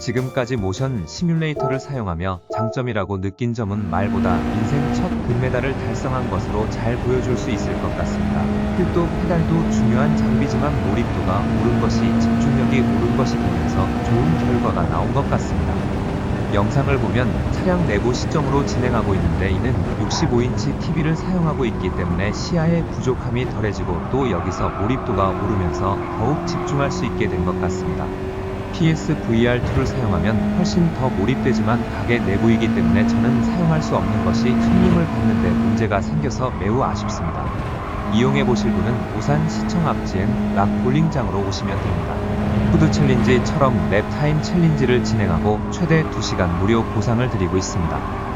지금까지 모션 시뮬레이터를 사용하며 장점이라고 느낀 점은 말보다 인생 첫 금메달을 달성한 것으로 잘 보여줄 수 있을 것 같습니다. 휠도 페달도 중요한 장비지만 몰입도가 오른 것이 집중력이 오른 것이 되면서 좋은 결과가 나온 것 같습니다. 영상을 보면 차량 내부 시점으로 진행하고 있는데 이는 65인치 TV를 사용하고 있기 때문에 시야의 부족함이 덜해지고 또 여기서 몰입도가 오르면서 더욱 집중할 수 있게 된 것 같습니다. PSVR2를 사용하면 훨씬 더 몰입되지만 가게 내부이기 때문에 저는 사용할 수 없는 것이 힐링을 받는데 문제가 생겨서 매우 아쉽습니다. 이용해 보실 분은 부산 시청 앞지엔 락 볼링장으로 오시면 됩니다. 푸드 챌린지처럼 랩타임 챌린지를 진행하고 최대 2시간 무료 보상을 드리고 있습니다.